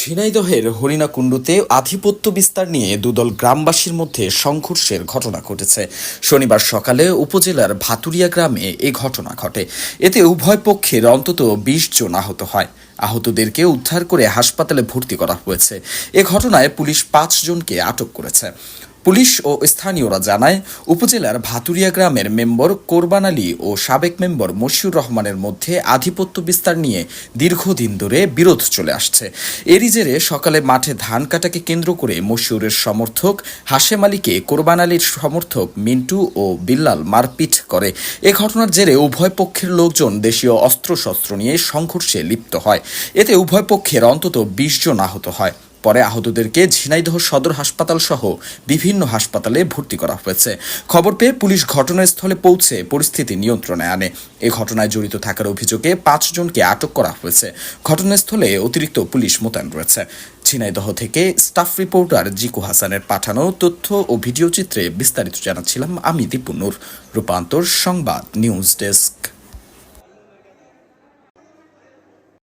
ঝিনাইদহের হরিণাকুণ্ডুতে আধিপত্য বিস্তার নিয়ে দুদল গ্রামবাসীর মধ্যে সংঘর্ষের ঘটনা ঘটেছে। শনিবার সকালে উপজেলার ভাতুরিয়া গ্রামে এ ঘটনা ঘটে। এতে উভয় পক্ষের অন্তত বিশ জন আহত হয়। আহতদেরকে উদ্ধার করে হাসপাতালে ভর্তি করা হয়েছে। এ ঘটনায় পুলিশ পাঁচ জনকে আটক করেছে। পুলিশ ও স্থানীয়রা জানায়, উপজেলার ভাতুরিয়া গ্রামের মেম্বর কোরবান আলী ও সাবেক মেম্বর মশিউর রহমানের মধ্যে আধিপত্য বিস্তার নিয়ে দীর্ঘদিন ধরে বিরোধ চলে আসছে। এরই জেরে সকালে মাঠে ধান কাটাকে কেন্দ্র করে মশিউরের সমর্থক হাশেম আলীকে কোরবান আলীর সমর্থক মিন্টু ও বিল্লাল মারপিট করে। এ ঘটনার জেরে উভয় পক্ষের লোকজন দেশীয় অস্ত্রশস্ত্র নিয়ে সংঘর্ষে লিপ্ত হয়। এতে উভয় পক্ষের অন্তত বিশ জন আহত হয়। পরে আহতদেরকে ঝিনাইদহ সদর হাসপাতাল সহ বিভিন্ন হাসপাতালে ভর্তি করা হয়েছে। খবর পেয়ে পুলিশ ঘটনাস্থলে পৌঁছে পরিস্থিতি নিয়ন্ত্রণে আনে। এ ঘটনায় জড়িত থাকার অভিযোগে পাঁচজনকে আটক করা হয়েছে। ঘটনাস্থলে অতিরিক্ত পুলিশ মোতায়েন রয়েছে। ঝিনাইদহ থেকে স্টাফ রিপোর্টার জিকু হাসানের পাঠানো তথ্য ও ভিডিও চিত্রে বিস্তারিত জানাচ্ছিলাম আমি দীপুনুর রূপান্তর সংবাদ, নিউজ ডেস্ক।